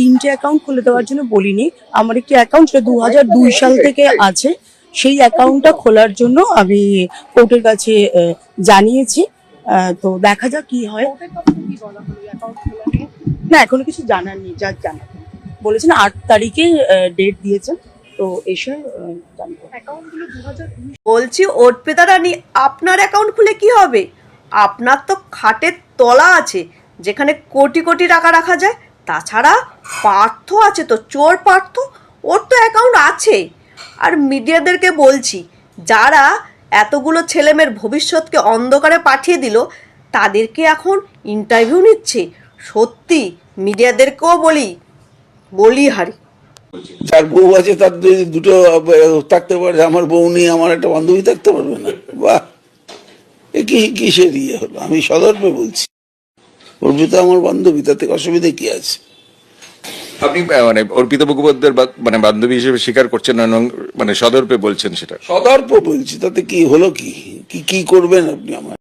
তিনটে অ্যাকাউন্ট খুলে দেওয়ার জন্য বলিনি। আমার একটি অ্যাকাউন্ট সেটা দু হাজার দুই সাল থেকে আছে সেই অ্যাকাউন্টটা খোলার জন্য আমি কোর্টের কাছে জানিয়েছি। তো দেখা যাক কি হয়। না এখনও কিছু জানার নেই যা জানা বলেছেন আট তারিখে ডেট দিয়েছেন। তো এসে বলছি অর্পিতা রানী আপনার অ্যাকাউন্ট খুলে কি হবে? আপনার তো খাটের তলা আছে যেখানে কোটি কোটি টাকা রাখা যায়। তাছাড়া পার্থ আছে তো, চোর পার্থ, ওর তো অ্যাকাউন্ট আছে। আর মিডিয়াদেরকে বলছি, যারা এতগুলো ছেলেমেয়ের ভবিষ্যৎকে অন্ধকারে পাঠিয়ে দিল, তাদেরকে এখন ইন্টারভিউ নিচ্ছে। সত্যি, মিডিয়াদেরকেও বলি বলি হারি। যার বউ আছে, তার দুটো থাকতে পারে, আমার বউ নিয়ে আমার একটা বান্ধবী থাকতে পারবে না। বাহ! এ কি, কিসের ইয়ে হলো? আমি সদর্পে বলছি। অর্পিতা আমার বান্ধবী তাতে অসুবিধা কি আছে? আপনি মানে অর্পিতা মুখোপাধ্যায়ের মানে বান্ধবী হিসেবে স্বীকার করছেন না মানে সদর্পে বলছেন সেটা? সদর্প বলছি তাতে কি হলো কি কি করবেন আপনি আমার?